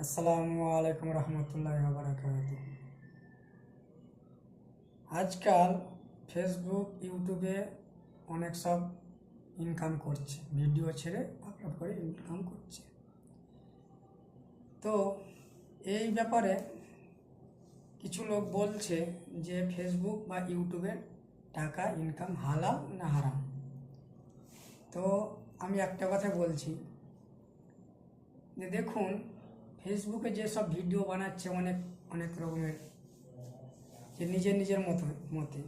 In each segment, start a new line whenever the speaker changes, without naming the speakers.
আসসালামু আলাইকুম রহমতুল্লাহ বারাকাত আজকাল ফেসবুক ইউটিউবে অনেক সব ইনকাম করছে। ভিডিও ছেড়ে আপলোড করে ইনকাম করছে। তো এই ব্যাপারে কিছু লোক বলছে যে ফেসবুক বা ইউটিউবের টাকা ইনকাম হালাল না হারাম। তো আমি একটা কথা বলছি যে দেখুন ফেসবুকে যেসব ভিডিও বানাচ্ছে অনেক অনেক রকমের, যে নিজের নিজের মতো, মতে।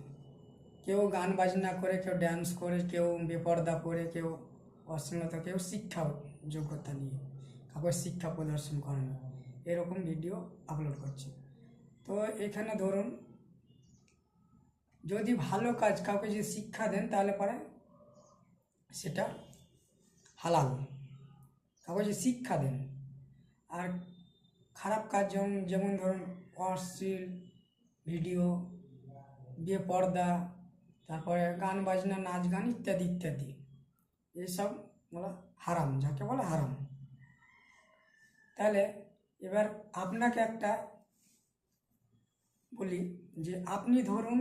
কেউ গান বাজনা করে, কেউ ড্যান্স করে, কেউ বেপর্দা করে কেউ অশ্লীলতা, কেউ শিক্ষা যোগ্যতা নিয়ে। কাউকে শিক্ষা প্রদর্শন করে না। এরকম ভিডিও আপলোড করছে। তো এখানে ধরুন, যদি ভালো কাজ কাউকে যদি শিক্ষা দেন, তাহলে পরে সেটা হালাল। কাউকে যদি শিক্ষা দেন আর খারাপ কাজ যেমন যেমন ধরুন অশ্লীল ভিডিও বেপর্দা তারপরে গান বাজনা, নাচ গান ইত্যাদি ইত্যাদি। এইসব বলা হারাম, যাকে বলে হারাম। তাহলে এবার আপনাকে একটা বলি যে আপনি ধরুন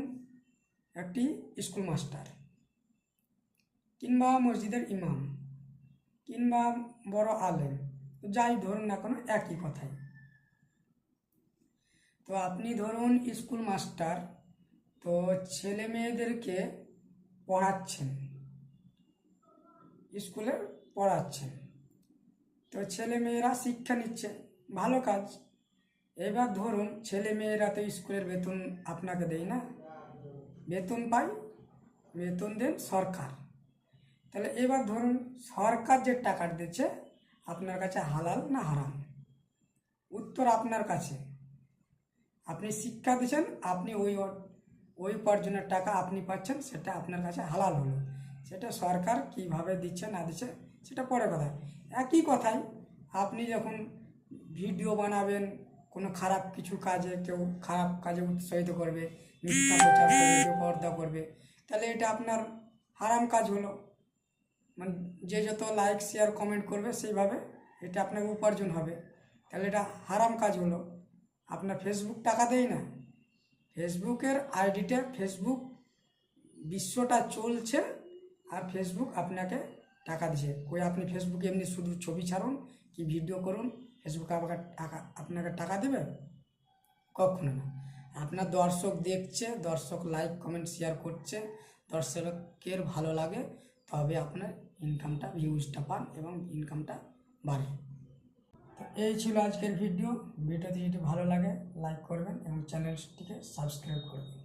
একটি স্কুল মাস্টার কিংবা মসজিদের ইমাম কিংবা বড় আলেম। যাই ধরুন না কোনো, একই কথাই। তো আপনি ধরুন স্কুল মাস্টার, তো ছেলে মেয়েদেরকে পড়াচ্ছেন, স্কুলে পড়াচ্ছেন। তো ছেলে মেয়েরা শিক্ষা নিচ্ছে, ভালো কাজ। এবার ধরুন ছেলে মেয়েরা তো স্কুলের বেতন আপনাকে দেয় না। বেতন পাই, বেতন দেন সরকার। তাহলে এবার ধরুন সরকার যে টাকাটা দিচ্ছে আপনার কাছে হালাল না হারাম? উত্তর আপনার কাছে। আপনি শিক্ষা দিচ্ছেন, আপনি ওই ওই উপার্জনের টাকা আপনি পাচ্ছেন, সেটা আপনার কাছে হালাল হলো। সেটা সরকার কীভাবে দিচ্ছে, না দিচ্ছে, সেটা পরে কথা। একই কথাই, আপনি যখন ভিডিও বানাবেন, কোনো খারাপ কিছু কাজে, কেউ খারাপ কাজে উৎসাহিত করবে, মিথ্যা প্রচার করবে পর্দা করবে, তাহলে এটা আপনার হারাম কাজ হলো। মানে যে যত লাইক শেয়ার কমেন্ট করবে সেইভাবে এটা আপনাকে উপার্জন হবে। তাহলে এটা হারাম কাজ হলো। আপনার ফেসবুক টাকা দেয় না। ফেসবুকের আইডিটা ফেসবুক বিশ্বটা চলছে আর ফেসবুক আপনাকে টাকা দিচ্ছে ওই আপনি ফেসবুকে এমনি শুধু ছবি ছাড়ুন কি ভিডিও করুন? ফেসবুক আপনাকে টাকা আপনাকে টাকা দেবে? কখনো না। আপনার দর্শক দেখছে, দর্শক লাইক কমেন্ট শেয়ার করছে, দর্শকের ভালো লাগে। তবে আপনার ইনকামটা ভিউজটা পান এবং ইনকামটা বাড়ে। তো এই ছিল আজকের ভিডিও ভিডিওটি যদি ভালো লাগে লাইক করবেন এবং চ্যানেলটিকে সাবস্ক্রাইব করবেন।